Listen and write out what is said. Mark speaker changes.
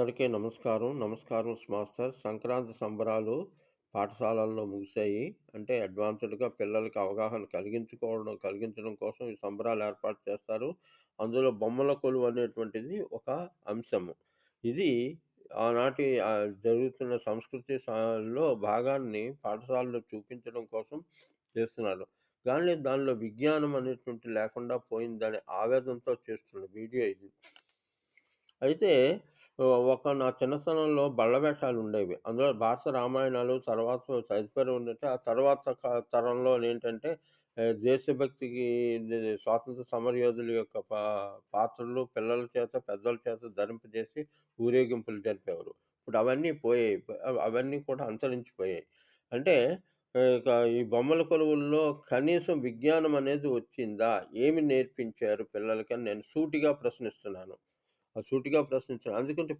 Speaker 1: అందరికీ నమస్కారం. నమస్కారం మాస్టర్. సంక్రాంతి సంబరాలు పాఠశాలల్లో ముగిశాయి. అంటే అడ్వాన్స్‌డ్‌గా పిల్లలకి అవగాహన కలిగించుకోవడం కలిగించడం కోసం ఈ సంబరాలు ఏర్పాటు చేస్తారు. అందులో బొమ్మల కొలువు అనేటువంటిది ఒక అంశము. ఇది ఆనాటి జరుగుతున్న సంస్కృతి భాగాన్ని పాఠశాలలో చూపించడం కోసం చేస్తున్నారు. కానీ దానిలో విజ్ఞానం అనేటువంటి లేకుండా పోయిందనే ఆవేదనతో చేస్తున్న వీడియో ఇది. అయితే ఒక నా చిన్నతనంలో బళ్ళ వేషాలుండేవి. అందులో భారత రామాయణాలు తర్వాత తదుపరి ఉన్నట్టు ఆ తర్వాత క తరంలోనేంటంటే ఆహ్, దేశభక్తికి ఇది స్వాతంత్ర సమరయోధుల యొక్క పా పాత్రలు పిల్లల చేత, పెద్దల చేత ధరింపజేసి ఊరేగింపులు జరిపేవారు. ఇప్పుడు అవన్నీ పోయాయి. అవన్నీ కూడా అంతరించిపోయాయి. అంటే ఆహ్, ఇక ఈ బొమ్మల కొలువుల్లో కనీసం విజ్ఞానం అనేది వచ్చిందా? ఏమి నేర్పించారు పిల్లలకి అని నేను సూటిగా ప్రశ్నిస్తున్నాను. ఆ సూటిగా ప్రశ్నించాను. ఎందుకంటే